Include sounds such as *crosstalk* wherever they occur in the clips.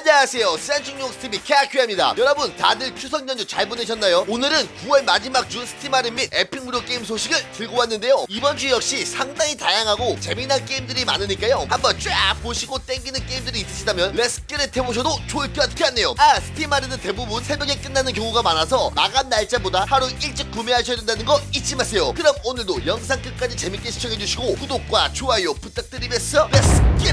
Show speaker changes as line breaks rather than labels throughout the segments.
안녕하세요. 산중용 스티비 캐큐입니다. 여러분 다들 추석 연휴 잘 보내셨나요? 오늘은 9월 마지막 주 할인 및 에픽 무료 게임 소식을 들고 왔는데요. 이번 주 역시 상당히 다양하고 재미난 게임들이 많으니까요. 한번 쫙 보시고 땡기는 게임들이 있으시다면 렛츠기를 해보셔도 좋을 것 같네요. 아 할인은 대부분 새벽에 끝나는 경우가 많아서 마감 날짜보다 하루 일찍 구매하셔야 된다는 거 잊지 마세요. 그럼 오늘도 영상 끝까지 재밌게 시청해주시고 구독과 좋아요 부탁드리면서 렛츠기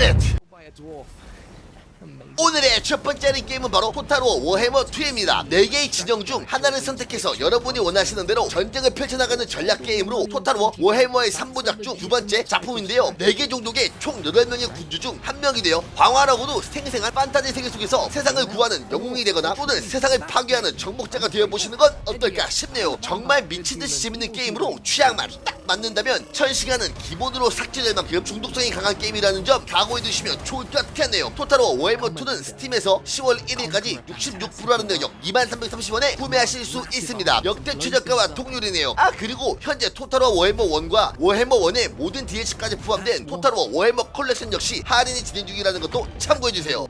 오늘의 첫 번째 게임은 바로 토탈워 워해머 2입니다. 4개의 진영 중 하나를 선택해서 여러분이 원하시는 대로 전쟁을 펼쳐나가는 전략 게임으로 토탈워 워해머의 3부작 중 두 번째 작품인데요. 4개 종족의 총 8명의 군주 중 한 명이 되어 광활하고도 생생한 판타지 세계 속에서 세상을 구하는 영웅이 되거나 또는 세상을 파괴하는 정복자가 되어보시는 건 어떨까 싶네요. 정말 미친듯이 재밌는 게임으로 취향만 딱 맞는다면 천시간은 기본으로 삭제될 만큼 중독성이 강한 게임이라는 점 각오해두시면 좋을 것 같네요. 토탈워 워해머 2는 스팀에서 10월 1일까지 66%라는 가격 2330원에 구매하실 수 있습니다. 역대 최저가와 동률이네요. 아 그리고 현재 토탈워 워해머 1과 워해머 1의 모든 DLC까지 포함된 토탈워 워해머 컬렉션 역시 할인이 진행 중이라는 것도 참고해주세요.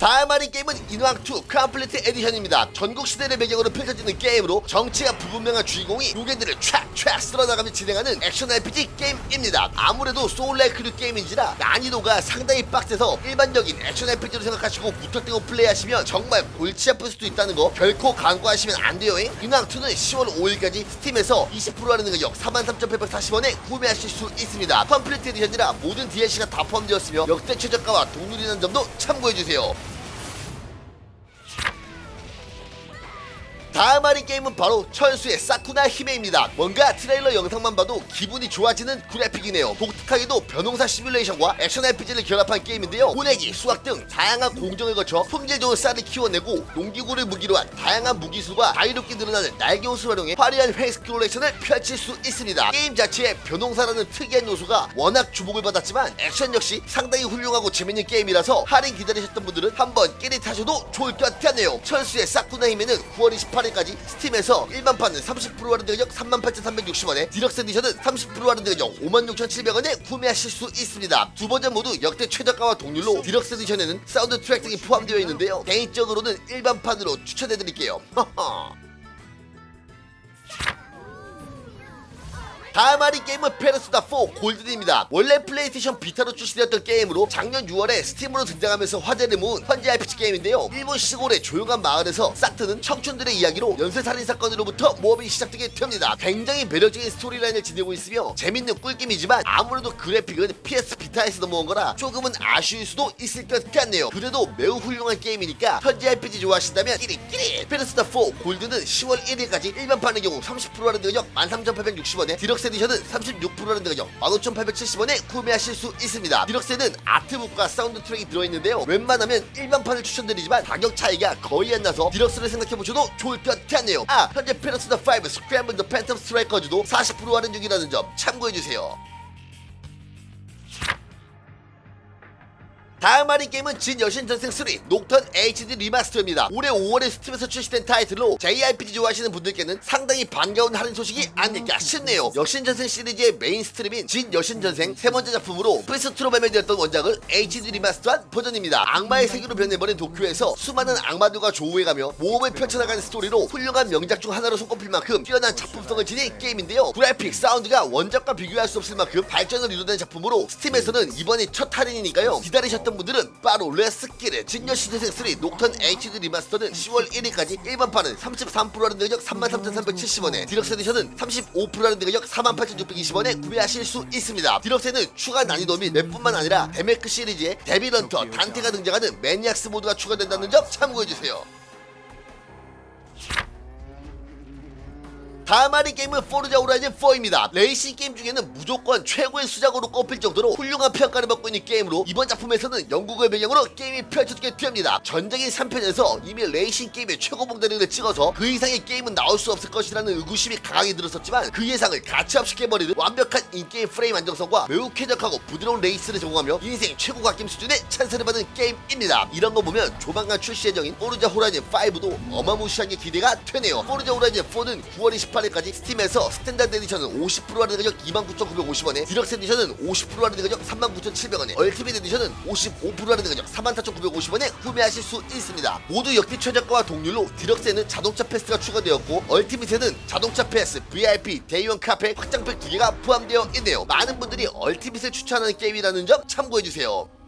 다음 할인 게임은 인왕2 컴플리트 에디션입니다. 전국 시대를 배경으로 펼쳐지는 게임으로 정치가 불분명한 주인공이 요괴들을 촥촥 쓸어나가며 진행하는 액션 RPG 게임입니다. 아무래도 소울라이크류 게임인지라 난이도가 상당히 빡세서 일반적인 액션 RPG로 생각하시고 무턱대고 플레이하시면 정말 골치 아플 수도 있다는 거 결코 간과하시면 안 돼요. 인왕2는 10월 5일까지 스팀에서 20% 할인 가격 43,840원에 구매하실 수 있습니다. 컴플리트 에디션이라 모든 DLC가 다 포함되었으며 역대 최저가와 동률이라는 점도 참고해주세요. 다음 할인 게임은 바로 천수의 사쿠나 히메입니다. 뭔가 트레일러 영상만 봐도 기분이 좋아지는 그래픽이네요. 독특하게도 변홍사 시뮬레이션과 액션 RPG를 결합한 게임인데요. 호내기, 수학 등 다양한 공정을 거쳐 품질 좋은 쌀을 키워내고 농기구를 무기로 한 다양한 무기수가 자유롭게 늘어나는 날개 옷을 활용해 화려한 획스크롤레이션을 펼칠 수 있습니다. 게임 자체에 변홍사라는 특이한 요소가 워낙 주목을 받았지만 액션 역시 상당히 훌륭하고 재밌는 게임이라서 할인 기다리셨던 분들은 한번 끼리 타셔도 좋을 것 같네요. 천수의 사쿠나 히메는 9월 28일 까지 스팀에서 일반판은 30% 할인 가격 38,360원에 디럭스 에디션은 30% 할인 가격 56,700원에 구매하실 수 있습니다. 두 버전 모두 역대 최저가와 동률로 디럭스 에디션에는 사운드 트랙 등이 포함되어 있는데요. 개인적으로는 일반판으로 추천해드릴게요. *laughs* 다음 할인 게임은 페르소나 4 골든입니다. 원래 플레이스테이션 비타로 출시되었던 게임으로 작년 6월에 스팀으로 등장하면서 화제를 모은 현지 RPG 게임인데요. 일본 시골의 조용한 마을에서 사트는 청춘들의 이야기로 연쇄살인 사건으로부터 모험이 시작되게 됩니다. 굉장히 매력적인 스토리라인을 지니고 있으며 재밌는 꿀게임이지만 아무래도 그래픽은 PS 비타에서 넘어온 거라 조금은 아쉬울 수도 있을 것 같네요. 그래도 매우 훌륭한 게임이니까 현지 RPG 좋아하신다면 끼리끼리 페르소나 4 골드는 10월 1일까지 일반판의 경우 30% 할인 가격 13,860원에 디럭스 에디션은 36% 할인 가격 15,870원에 구매하실 수 있습니다. 디럭스에는 아트북과 사운드 트랙이 들어있는데요. 웬만하면 일반판을 추천드리지만 가격 차이가 거의 안 나서 디럭스를 생각해보셔도 좋을 것 같네요. 아 현재 페르소나 5 스크램블 더 팬텀 스트라이커즈도 40% 할인 중이라는 점 참고해주세요. 다음 할인 게임은 진 여신 전생 3 녹턴 HD 리마스터입니다. 올해 5월에 스팀에서 출시된 타이틀로 JRPG 좋아하시는 분들께는 상당히 반가운 할인 소식이 아닐까 싶네요. 여신 전생 시리즈의 메인 스트림인 진 여신 전생 세 번째 작품으로 PS2로 발매되었던 원작을 HD 리마스터한 버전입니다. 악마의 세계로 변해버린 도쿄에서 수많은 악마들과 조우해가며 모험을 펼쳐나가는 스토리로 훌륭한 명작 중 하나로 손꼽힐 만큼 뛰어난 작품성을 지닌 게임인데요. 그래픽, 사운드가 원작과 비교할 수 없을 만큼 발전을 이루는 작품으로 스팀에서는 이번이 첫 할인이니까요. 기다리셨던 분들은 바로 레스키의 진여 시대생 3 녹턴 HD 리마스터는 10월 1일까지 일반판은 33% 할인 가격 33,370원에 디럭스 에디션은 35% 할인 가격 48,620원에 구매하실 수 있습니다. 디럭스에는 추가 난이도 및 맵뿐만 아니라 데메크 시리즈의 데빌런터 단테가 등장하는 매니악스 모드가 추가된다는 점 참고해주세요. 다음 할인 게임은 포르자 호라이즌 4입니다. 레이싱 게임 중에는 무조건 최고의 수작으로 꼽힐 정도로 훌륭한 평가를 받고 있는 게임으로 이번 작품에서는 영국을 배경으로 게임이 펼쳐지게 됩니다. 전적인 3편에서 이미 레이싱 게임의 최고 봉다리를 찍어서 그 이상의 게임은 나올 수 없을 것이라는 의구심이 강하게 들었었지만 그 예상을 가차없이 깨버리는 완벽한 인게임 프레임 안정성과 매우 쾌적하고 부드러운 레이스를 제공하며 인생 최고 갓김 수준의 찬사를 받은 게임입니다. 이런 거 보면 조만간 출시 예정인 포르자 호라이즌 5도 어마무시하게 기대가 되네요. 포르자 호라이즌 4는 9월 28일 18일까지 스팀에서 스탠다드 에디션은 50% 할인 가격 29,950원에 디럭스 에디션은 50% 할인 가격 39,700원에 얼티밋 에디션은 55% 할인 가격 44,950원에 구매하실 수 있습니다. 모두 역대 최저가와 동률로 디럭스에는 자동차 패스가 추가되었고 얼티밋에는 자동차 패스, VIP, 대형 카페, 확장팩 두 개가 포함되어 있네요. 많은 분들이 얼티밋을 추천하는 게임이라는 점 참고해주세요.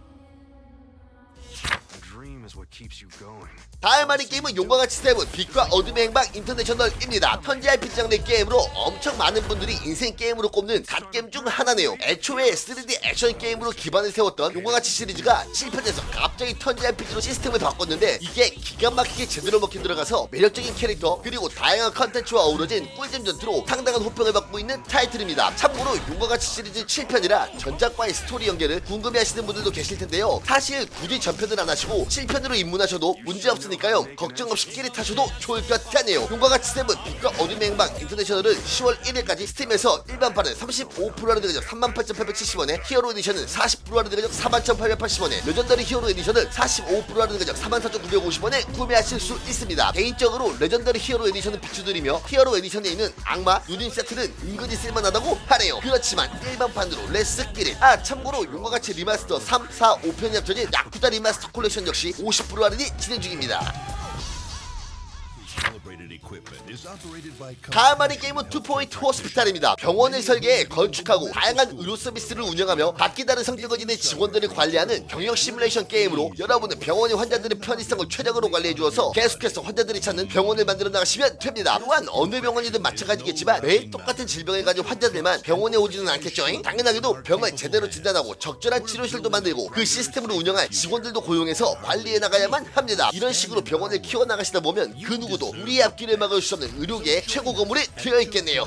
다음 하는 게임은 용과 같이 세븐 빛과 어둠의 행방 인터내셔널입니다. 현재 RPG 장르 게임으로 엄청 많은 분들이 인생 게임으로 꼽는 갓게임 중 하나네요. 애초에 3D 액션 게임으로 기반을 세웠던 용과 같이 시리즈가 7편에서 갑자기 턴지 RPG로 시스템을 바꿨는데 이게 기가 막히게 제대로 먹힌 들어가서 매력적인 캐릭터 그리고 다양한 컨텐츠와 어우러진 꿀잼 전투로 상당한 호평을 받고 있는 타이틀입니다. 참고로 용과 같이 시리즈 7편이라 전작과의 스토리 연계를 궁금해하시는 분들도 계실 텐데요. 사실 굳이 전편을 안 하시고 7편 으로 입문하셔도 문제 없으니까요. 걱정 없이 끼리 타셔도 좋을 것 같네요. 용과 같이 세븐 빛과 어둠의 행방 인터내셔널은 10월 1일까지 스팀에서 일반판은 35% 할인 가격 38,870원에 히어로 에디션은 40% 할인 가격 41,880원에 레전더리 히어로 에디션은 45% 할인 가격 44,950원에 구매하실 수 있습니다. 개인적으로 레전더리 히어로 에디션은 비추드리며 히어로 에디션에 있는 악마 유닛 세트는 은근히 쓸만하다고 하네요. 그렇지만 일반판으로 레스 끼릿 아 참고로 용과 같이 리마스터 3, 4, 5편 이 합쳐진 야쿠자 리마스터 콜렉션 역시 50% 할인이 진행 중입니다. 하는 게임은 투포인트 호스피탈입니다. 병원을 설계해 건축하고 다양한 의료 서비스를 운영하며 각기 다른 성격을 지닌 직원들을 관리하는 병역 시뮬레이션 게임으로 여러분은 병원의 환자들의 편의성을 최적으로 관리해 주어서 계속해서 환자들이 찾는 병원을 만들어 나가시면 됩니다. 또한 어느 병원이든 마찬가지겠지만 매일 똑같은 질병을 가진 환자들만 병원에 오지는 않겠죠. 당연하게도 병을 제대로 진단하고 적절한 치료실도 만들고 그 시스템으로 운영할 직원들도 고용해서 관리해 나가야만 합니다. 이런 식으로 병원을 키워나가시다 보면 그 누구도 우리 의 앞길을 막을 수 없는 의료계의 최고 건물이 되어 있겠네요.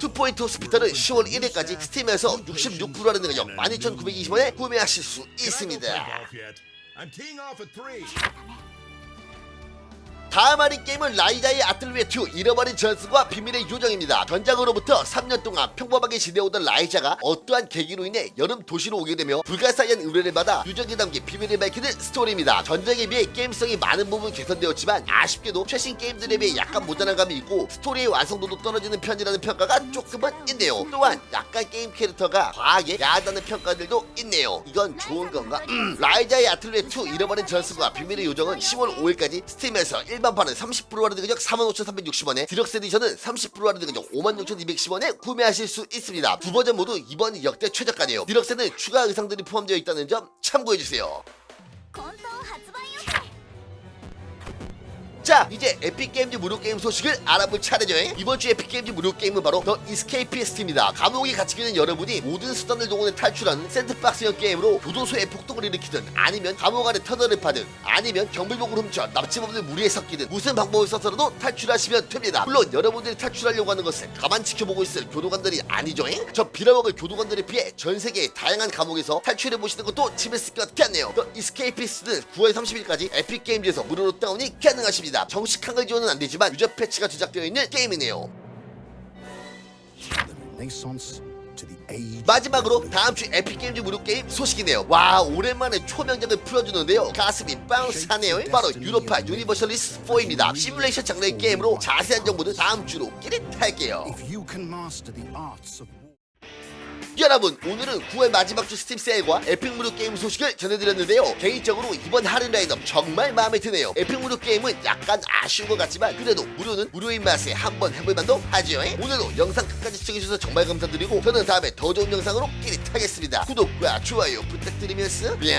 투포인트 호스피탈은 10월 1일까지 스팀에서 66% 할인 가격 12,920원에 구매하실 수 있습니다. 다음 하는 게임은 라이자의 아틀리에 2 잃어버린 전승과 비밀의 요정입니다. 전작으로부터 3년 동안 평범하게 지내오던 라이자가 어떠한 계기로 인해 여름 도시로 오게 되며 불가사의한 의뢰를 받아 유적이 담긴 비밀을 밝히는 스토리입니다. 전작에 비해 게임성이 많은 부분 개선되었지만 아쉽게도 최신 게임들에 비해 약간 모자란 감이 있고 스토리의 완성도도 떨어지는 편이라는 평가가 조금은 있네요. 또한 약간 게임 캐릭터가 과하게 야하다는 평가들도 있네요. 이건 좋은 건가? 음, 라이자의 아틀리에 2 잃어버린 전승과 비밀의 요정은 10월 5일까지 스팀에서 일반판은 30% 할인 가격 45,360원에 디럭스 에디션은 30% 할인 가격 56,210원에 구매하실 수 있습니다. 두 버전 모두 이번이 역대 최저가네요. 디럭스는 추가 의상들이 포함되어 있다는 점 참고해주세요. 자 이제 에픽게임즈 무료게임 소식을 알아볼 차례죠. 이번 주 에픽게임즈 무료게임은 바로 더 이스케이피스트입니다. 감옥에 갇히기는 여러분이 모든 수단을 동원해 탈출하는 샌드박스형 게임으로 교도소에 폭동을 일으키든 아니면 감옥 안에 터널을 파든 아니면 경비복을 훔쳐 납치범들 무리에 섞이든 무슨 방법을 써서라도 탈출하시면 됩니다. 물론 여러분들이 탈출하려고 하는 것은 가만 지켜보고 있을 교도관들이 아니죠. 저 빌어먹을 교도관들에 피해 전세계의 다양한 감옥에서 탈출해보시는 것도 재밌을 것 같네요. 더 이스케이피스트는 9월 30일까지 에픽게임즈에서 무료로 다운이 가능하십니다. 정식 한글 지원은 안 되지만 유저 패치가 제작되어 있는 게임이네요. 마지막으로 다음 주 에픽게임즈 무료 게임 소식이네요. 와 오랜만에 초명작을 풀어주는데요. 가슴이 바운스하네요. 바로 유로파 유니버셜리스 4입니다. 시뮬레이션 장르의 게임으로 자세한 정보는 다음 주로 끼릿할게요. 여러분 오늘은 9월 마지막 주 스팀 세일과 에픽 무료 게임 소식을 전해드렸는데요. 개인적으로 이번 할인 라인업 정말 마음에 드네요. 에픽 무료 게임은 약간 아쉬운 것 같지만 그래도 무료는 무료인 맛에 한번 해볼만도 하지요. 오늘도 영상 끝까지 시청해주셔서 정말 감사드리고 저는 다음에 더 좋은 영상으로 끼릿하겠습니다. 구독과 좋아요 부탁드리면서 뿅뿅